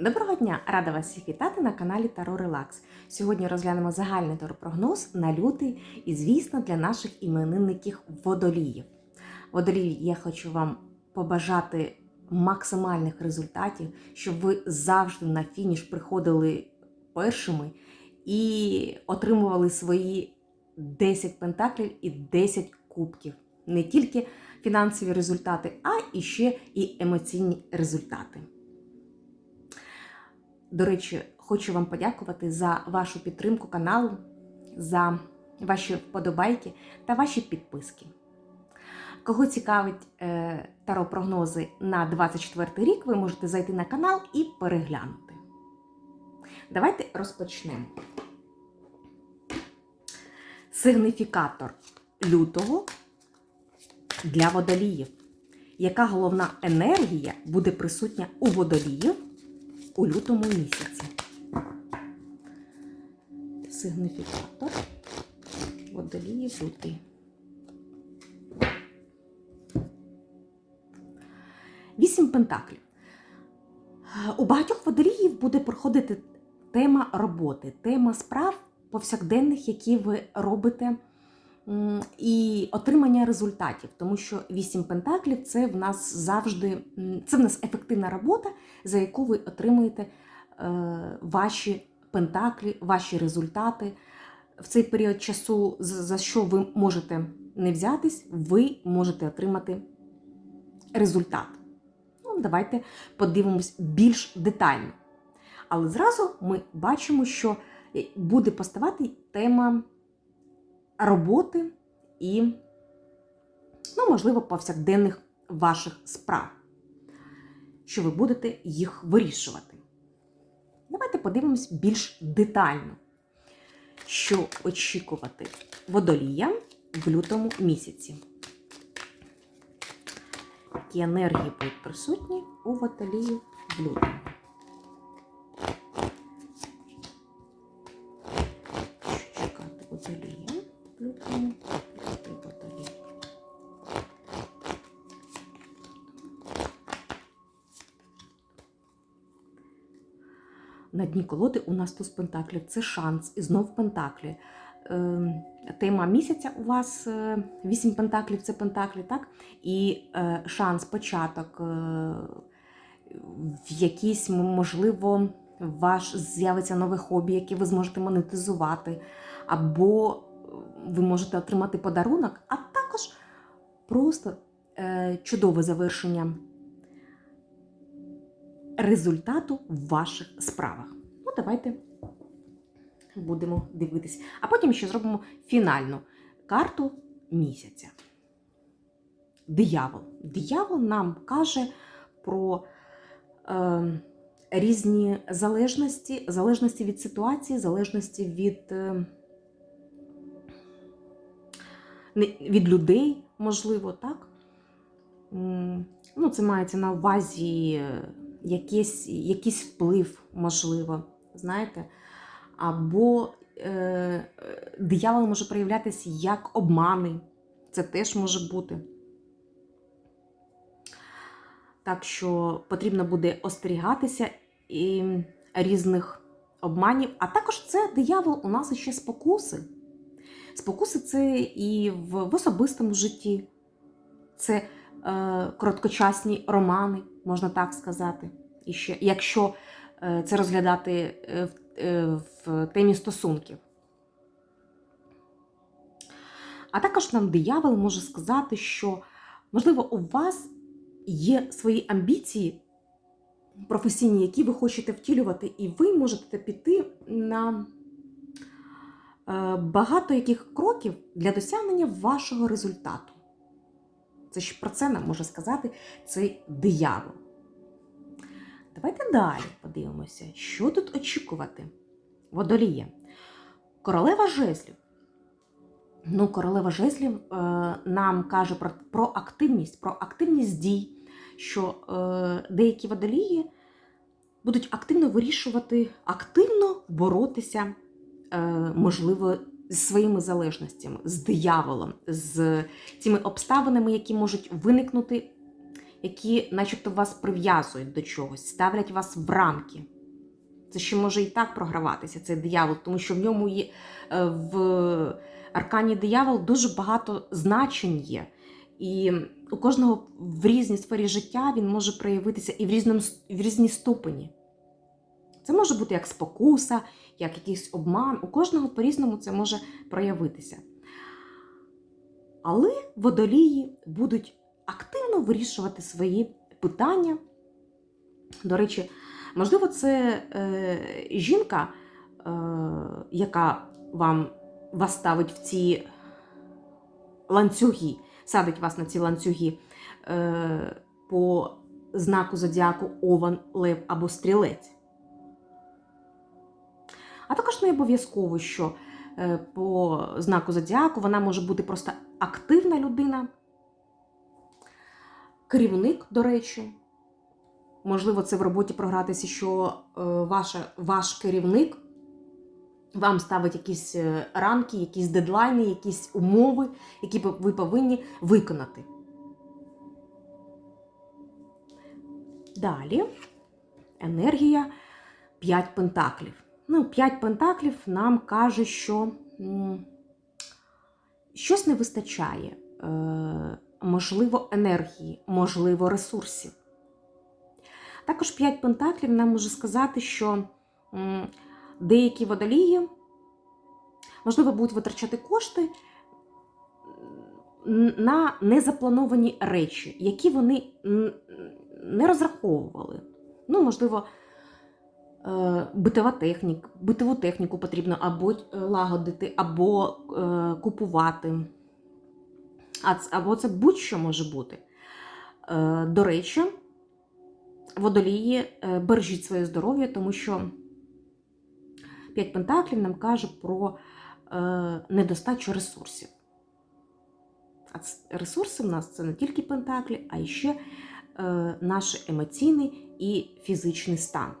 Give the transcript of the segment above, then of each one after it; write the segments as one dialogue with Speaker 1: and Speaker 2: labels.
Speaker 1: Доброго дня! Рада вас всіх вітати на каналі Таро Релакс. Сьогодні розглянемо загальний таропрогноз на лютий і, звісно, для наших іменинників водоліїв. Водолії, я хочу вам побажати максимальних результатів, щоб ви завжди на фініш приходили першими і отримували свої 10 пентаклів і 10 кубків. Не тільки фінансові результати, а і ще і емоційні результати. До речі, хочу вам подякувати за вашу підтримку каналу, за ваші вподобайки та ваші підписки. Кого цікавить е, таро-прогнози на 24 рік, ви можете зайти на канал і переглянути. Давайте розпочнемо. Сигніфікатор лютого для водоліїв. Яка головна енергія буде присутня у водоліїв у лютому місяці? Сигніфікатор водоліїв лютий. Вісім пентаклів. У багатьох водоліїв буде проходити тема роботи, тема справ повсякденних, які ви робите, і отримання результатів. Тому що вісім пентаклів це в нас завжди це в нас ефективна робота, за яку ви отримуєте е, ваші пентаклі, ваші результати. В цей період часу, за що ви можете не взятись, ви можете отримати результат. Ну, давайте подивимось більш детально. Але зразу ми бачимо, що буде поставати тема роботи і, ну, можливо, повсякденних ваших справ, що ви будете їх вирішувати. Давайте подивимось більш детально, що очікувати водоліям в лютому місяці. Які енергії будуть присутні у водолії в лютому. На дні колоди у нас туз пентаклів це шанс і знов пентаклі. Е, Тема місяця у вас е, вісім пентаклів це пентаклі, так? І е, шанс, початок, е, в якийсь, м- можливо, ваш з'явиться нове хобі, яке ви зможете монетизувати, або ви можете отримати подарунок, а також просто чудове завершення результату в ваших справах. Ну, давайте будемо дивитись. А потім ще зробимо фінальну карту місяця. Диявол. Диявол нам каже про е, різні залежності, залежності від ситуації, залежності від, е, від людей, можливо, так? Ну, це мається на увазі якийсь, якийсь вплив, можливо, знаєте. Або е, диявол може проявлятися як обмани. Це теж може бути. Так що потрібно буде остерігатися і різних обманів. А також це диявол у нас ще спокуси. Спокуси це і в, в особистому житті, це е, короткочасні романи, можна так сказати. І ще, якщо е, це розглядати е, в, е, в темі стосунків. А також нам диявол може сказати, що, можливо, у вас є свої амбіції професійні, які ви хочете втілювати, і ви можете піти на багато яких кроків для досягнення вашого результату. Це ж про це нам може сказати цей диявол. Давайте далі подивимося, що тут очікувати. Водолія. Королева жезлів. Ну, королева жезлів е, нам каже про, про активність, про активність дій, що е, деякі водолії будуть активно вирішувати, активно боротися, е, можливо, з своїми залежностями, з дияволом, з тими обставинами, які можуть виникнути, які, начебто, вас прив'язують до чогось, ставлять вас в рамки. Це ще може і так програватися, цей диявол, тому що в ньому є е, в аркані диявол дуже багато значень є. І у кожного в різній сфері життя він може проявитися і в, різному, в різній ступені. Це може бути як спокуса, як якийсь обман. У кожного по-різному це може проявитися. Але водолії будуть активно вирішувати свої питання. До речі, можливо, це е, жінка, е, яка вам вас ставить в ці ланцюги, садить вас на ці ланцюги е, по знаку зодіаку Ован, Лев або Стрілець. А також не обов'язково, що е, по знаку зодіаку вона може бути просто активна людина, керівник, до речі. Можливо, це в роботі програтися, що е, ваша, ваш керівник вам ставить якісь е, рамки, якісь дедлайни, якісь умови, які ви повинні виконати. Далі енергія 5 пентаклів. Ну, 5 пентаклів нам каже, що щось не вистачає. Е, можливо, енергії, можливо, ресурсів. Також 5 пентаклів нам може сказати, що деякі водолії, можливо, будуть витрачати кошти на незаплановані речі, які вони не розраховували. Ну, можливо, битова техніка, битову техніку потрібно або лагодити, або е, купувати. Або це будь-що може бути. Е, до речі, водолії бережіть своє здоров'я, тому що П'ять пентаклів нам каже про недостачу ресурсів. А ресурси в нас це не тільки пентаклі, а ще наш емоційний і фізичний стан.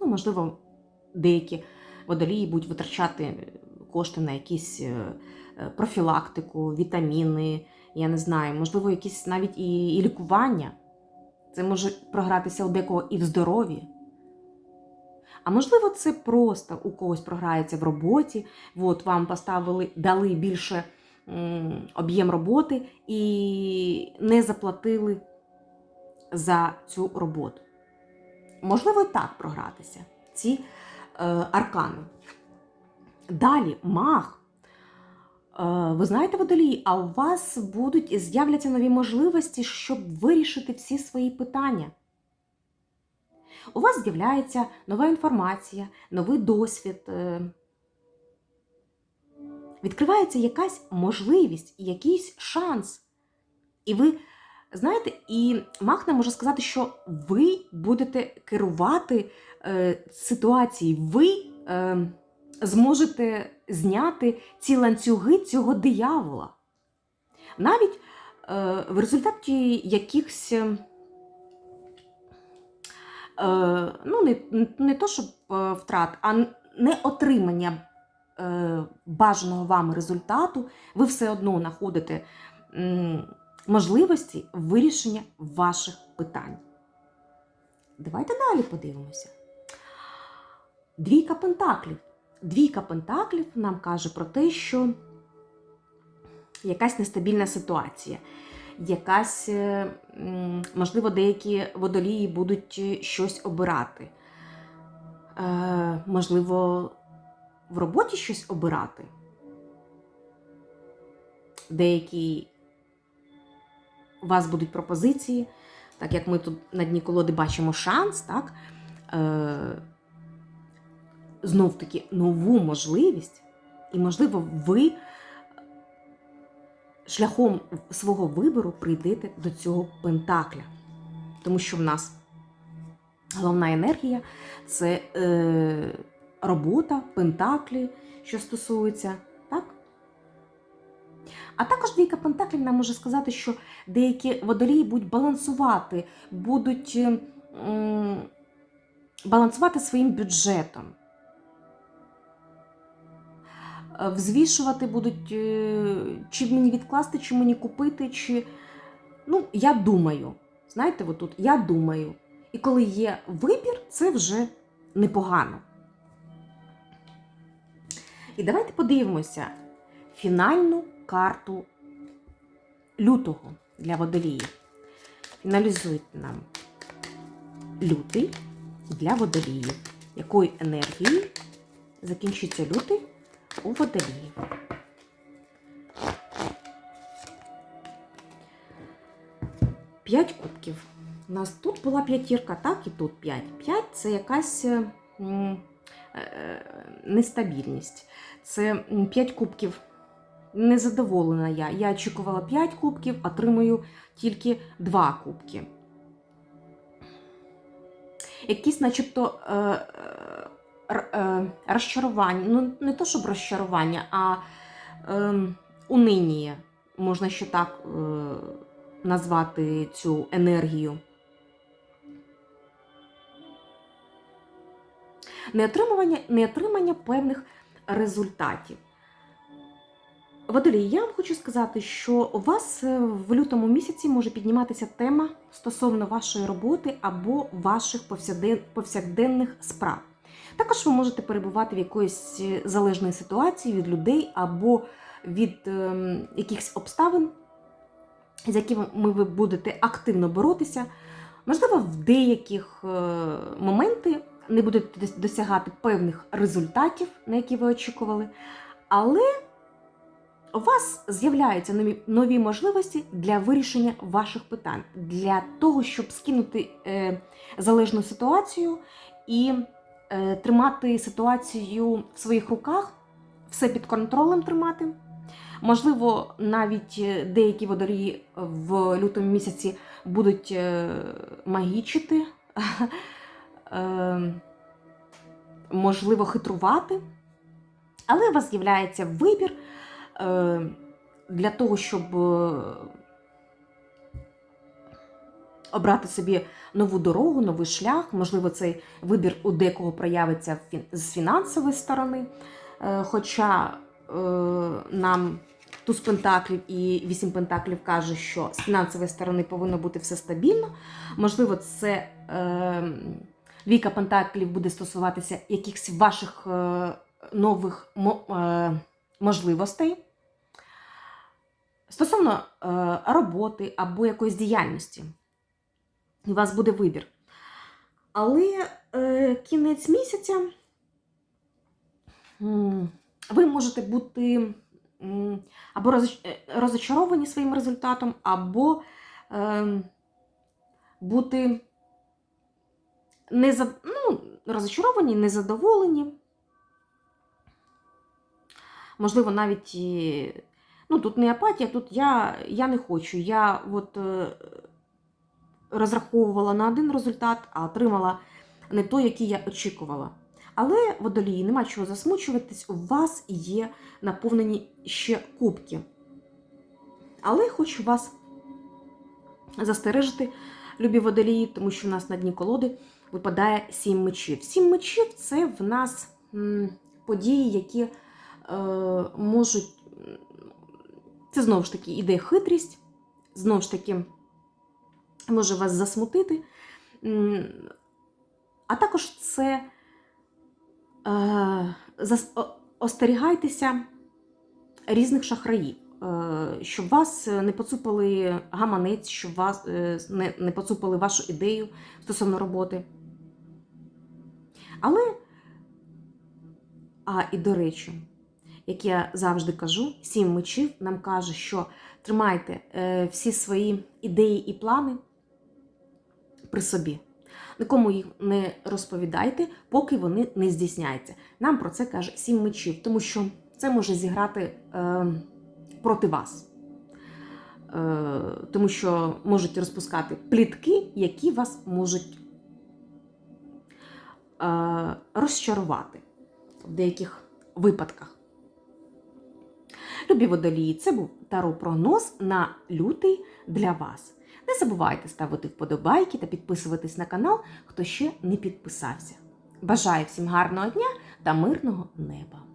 Speaker 1: Ну, можливо, деякі водолії будуть витрачати кошти на якісь профілактику, вітаміни, я не знаю, можливо, якісь навіть і, і лікування. Це може програтися у декого і в здоров'ї. А можливо, це просто у когось програється в роботі, от вам поставили, дали більше об'єм роботи і не заплатили за цю роботу. Можливо, і так програтися ці е, аркани. Далі мах. Е, ви знаєте, водолії, а у вас будуть з'являться нові можливості, щоб вирішити всі свої питання. У вас з'являється нова інформація, новий досвід. е, Відкривається якась можливість, якийсь шанс. І ви, знаєте, і Махна може сказати, що ви будете керувати е, ситуацією, ви е, зможете зняти ці ланцюги цього диявола. Навіть е, в результаті якихось. Е, ну, не не то, щоб е, втрат, а не отримання е, бажаного вами результату, ви все одно знаходите можливості вирішення ваших питань. Давайте далі подивимося. Двійка пентаклів. Двійка пентаклів нам каже про те, що якась нестабільна ситуація якась, е, можливо, деякі водолії будуть е, щось обирати. Е, можливо, в роботі щось обирати. Деякі у вас будуть пропозиції, так як ми тут на дні колоди бачимо шанс, так? Е, знов таки нову можливість, і, можливо, ви шляхом свого вибору прийдете до цього пентакля. Тому що в нас головна енергія це е, робота, пентаклі, що стосується? А також двійка пентаклів нам може сказати, що деякі водолії будуть балансувати, будуть м, балансувати своїм бюджетом. е, взвішувати будуть, е, чи мені відкласти, чи мені купити, чи. Ну, я думаю. Знаєте, отут я думаю. І коли є вибір, це вже непогано. І давайте подивимося фінальну карту лютого для водоліїв. Фіналізуйте нам лютий для водоліїв. Якою енергією закінчиться лютий у водоліїв? П'ять кубків. У нас тут була п'ятірка, так і тут п'ять. П'ять це якась е, м, е, нестабільність. Це п'ять кубків. Незадоволена я. Я очікувала 5 кубків, отримую тільки 2 кубки. Якісь, начебто, е, е, е, розчарування. Ну, не то, щоб розчарування, а е, унинія. Можна ще так назвати цю енергію. Неотримання, неотримання певних результатів. Водолій, я вам хочу сказати, що у вас е, в лютому місяці може підніматися тема стосовно вашої роботи або ваших повсякден- повсякденних справ. Також ви можете перебувати в якоїсь е, залежної ситуації від людей або від ем, якихось обставин, з якими ви будете активно боротися. Можливо, в деяких е, моменти не будете досягати певних результатів, на які ви очікували, але у вас з'являються нові, можливості для вирішення ваших питань, для того, щоб скинути е, залежну ситуацію і е, тримати ситуацію в своїх руках, все під контролем тримати. Можливо, навіть е, деякі водолії в лютому місяці будуть е, магічити, е, можливо, хитрувати. Але у вас з'являється вибір для того, щоб е, обрати собі нову дорогу, новий шлях. Можливо, цей вибір у декого проявиться з фінансової сторони. Е, Хоча е, нам туз пентаклів і вісім пентаклів каже, що з фінансової сторони повинно бути все стабільно. Можливо, це е, віка пентаклів буде стосуватися якихось ваших е, нових е, можливостей. Стосовно е, роботи або якоїсь діяльності, у вас буде вибір. Але е, кінець місяця ви можете бути або е, розочаровані своїм результатом, або е, бути незад... ну, розочаровані, незадоволені. Можливо, навіть. Ну, тут не апатія, тут я, я не хочу. Я от, е, розраховувала на один результат, а отримала не той, який я очікувала. Але водолії, нема чого засмучуватись, у вас є наповнені ще кубки. Але хочу вас застережити, любі водолії, тому що в нас на дні колоди випадає сім мечів. Сім мечів це в нас події, які е, можуть. Це знову ж таки іде хитрість, знову ж таки може вас засмутити. А також це е, остерігайтеся різних шахраїв, е, щоб вас не поцупили гаманець, щоб вас е, не, не поцупили вашу ідею стосовно роботи. Але, а і до речі, як я завжди кажу, сім мечів нам каже, що тримайте е, всі свої ідеї і плани при собі. Нікому їх не розповідайте, поки вони не здійсняються. Нам про це каже сім мечів, тому що це може зіграти е, проти вас. Е, тому що можуть розпускати плітки, які вас можуть е, розчарувати в деяких випадках. Любі водолії, це був таро прогноз на лютий для вас. Не забувайте ставити вподобайки та підписуватись на канал, хто ще не підписався. Бажаю всім гарного дня та мирного неба!